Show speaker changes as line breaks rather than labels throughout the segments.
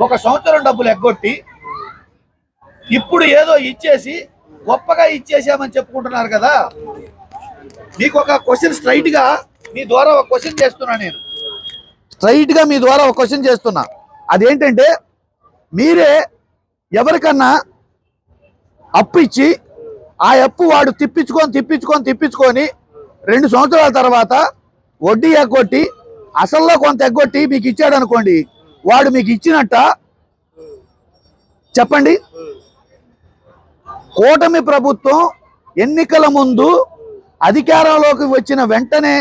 ఒక సంవత్సరం డబ్బులు ఎగ్గొట్టి ఇప్పుడు ఏదో ఇచ్చేసి గొప్పగా ఇచ్చేసామని చెప్పుకుంటున్నారు కదా? మీకు ఒక క్వశ్చన్ స్ట్రైట్గా మీ ద్వారా ఒక క్వశ్చన్ చేస్తున్నా నేను. స్ట్రైట్గా మీ ద్వారా ఒక క్వశ్చన్ చేస్తున్నా. అదేంటంటే మీరే ఎవరికన్నా అప్పు ఇచ్చి ఆ అప్పు వాడు తిప్పించుకొని తిప్పించుకొని తిప్పించుకొని రెండు సంవత్సరాల తర్వాత వడ్డీ ఎగ్గొట్టి అసల్లో కొంత ఎగ్గొట్టి మీకు ఇచ్చాడు అనుకోండి వాడు మీకు ఇచ్చినట్ట చెప్పండి. కూటమి ప్రభుత్వం ఎన్నికల ముందు అధికారంలోకి వచ్చిన వెంటనే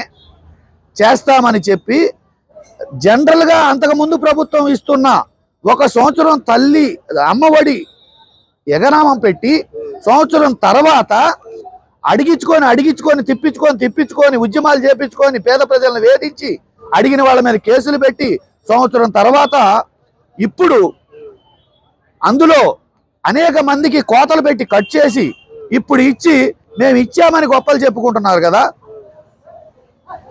చేస్తామని చెప్పి జనరల్గా అంతకుముందు ప్రభుత్వం ఇస్తున్న ఒక సంవత్సరం తల్లి అమ్మఒడి ఎగనామం పెట్టి సంవత్సరం తర్వాత అడిగించుకొని అడిగించుకొని తిప్పించుకొని తిప్పించుకొని ఉద్యమాలు చేపించుకొని పేద ప్రజలను వేధించి అడిగిన వాళ్ళ మీద కేసులు పెట్టి సంవత్సరం తర్వాత ఇప్పుడు అందులో అనేక మందికి కోతలు పెట్టి కట్ చేసి ఇప్పుడు ఇచ్చి మేము ఇచ్చామని గొప్పలు చెప్పుకుంటున్నారు కదా.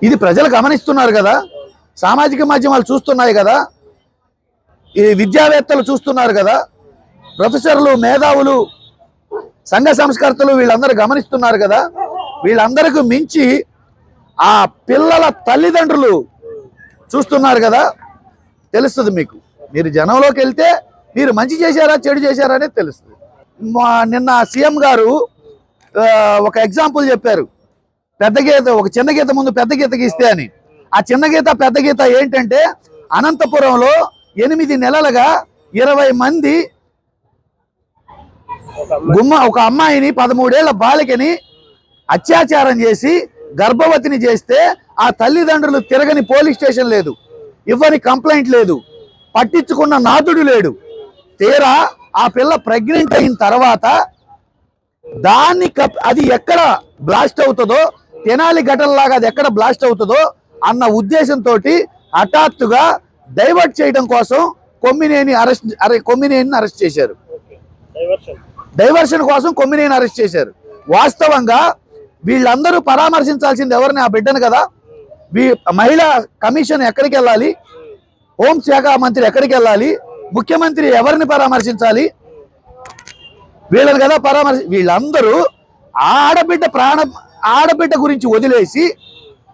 ఇది ప్రజలు గమనిస్తున్నారు కదా. సామాజిక మాధ్యమాలు చూస్తున్నాయి కదా. ఈ విద్యావేత్తలు చూస్తున్నారు కదా. ప్రొఫెసర్లు మేధావులు సంఘ సంస్కర్తలు వీళ్ళందరూ గమనిస్తున్నారు కదా. వీళ్ళందరికీ మించి ఆ పిల్లల తల్లిదండ్రులు చూస్తున్నారు కదా. తెలుస్తుంది మీకు. మీరు జనంలోకి వెళ్తే మీరు మంచి చేశారా చెడు చేశారా అనేది తెలుస్తుంది. మా నిన్న సీఎం గారు ఒక ఎగ్జాంపుల్ చెప్పారు. పెద్ద గీత ఒక చిన్న గీత ముందు పెద్ద గీత ఇస్తే అని. ఆ చిన్న గీత పెద్ద గీత ఏంటంటే అనంతపురంలో ఎనిమిది నెలలుగా ఇరవై మంది గుమ్మ ఒక అమ్మాయిని పదమూడేళ్ళ బాలికని అత్యాచారం చేసి గర్భవతిని చేస్తే ఆ తల్లిదండ్రులు తిరగని పోలీస్ స్టేషన్ లేదు. ఇవ్వని కంప్లైంట్ లేదు. పట్టించుకున్న నాథుడు లేడు. తీరా ఆ పిల్ల ప్రెగ్నెంట్ అయిన తర్వాత దాన్ని కప్ అది ఎక్కడ బ్లాస్ట్ అవుతుందో తెనాలి ఘటనలాగా అది ఎక్కడ బ్లాస్ట్ అవుతుందో అన్న ఉద్దేశంతో హఠాత్తుగా డైవర్ట్ చేయడం కోసం కొమ్మినేని అరెస్ట్ అరే కొమ్మినేని అరెస్ట్ చేశారు.
డైవర్షన్
కోసం కొమ్మినేని అరెస్ట్ చేశారు. వాస్తవంగా వీళ్ళందరూ పరామర్శించాల్సింది ఎవరిని? ఆ బిడ్డను కదా. మహిళా కమిషన్ ఎక్కడికి వెళ్ళాలి? హోంశాఖ మంత్రి ఎక్కడికి వెళ్ళాలి? ముఖ్యమంత్రి ఎవరిని పరామర్శించాలి? వీళ్ళని కదా పరామర్శ వీళ్ళందరూ ఆడబిడ్డ ప్రాణ ఆడబిడ్డ గురించి వదిలేసి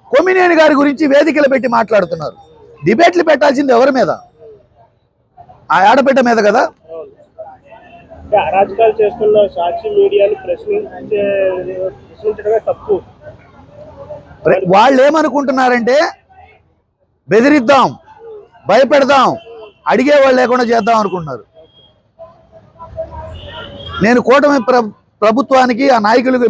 కొమ్మినేని గారి గురించి వేదికలు పెట్టి మాట్లాడుతున్నారు. డిబేట్లు పెట్టాల్సింది ఎవరి మీద? ఆ ఆడబిడ్డ మీద కదా?
అరాజకాలు చేస్తున్న సాక్షి మీడియాని ప్రశ్నించే ప్రశ్నించడమే తప్పు.
వాళ్ళు ఏమనుకుంటున్నారంటే బెదిరిద్దాం భయపెడదాం అడిగే వాళ్ళు లేకుండా చేద్దాం అనుకుంటున్నారు. నేను కూటమి ప్ర ప్రభుత్వానికి ఆ నాయకులకు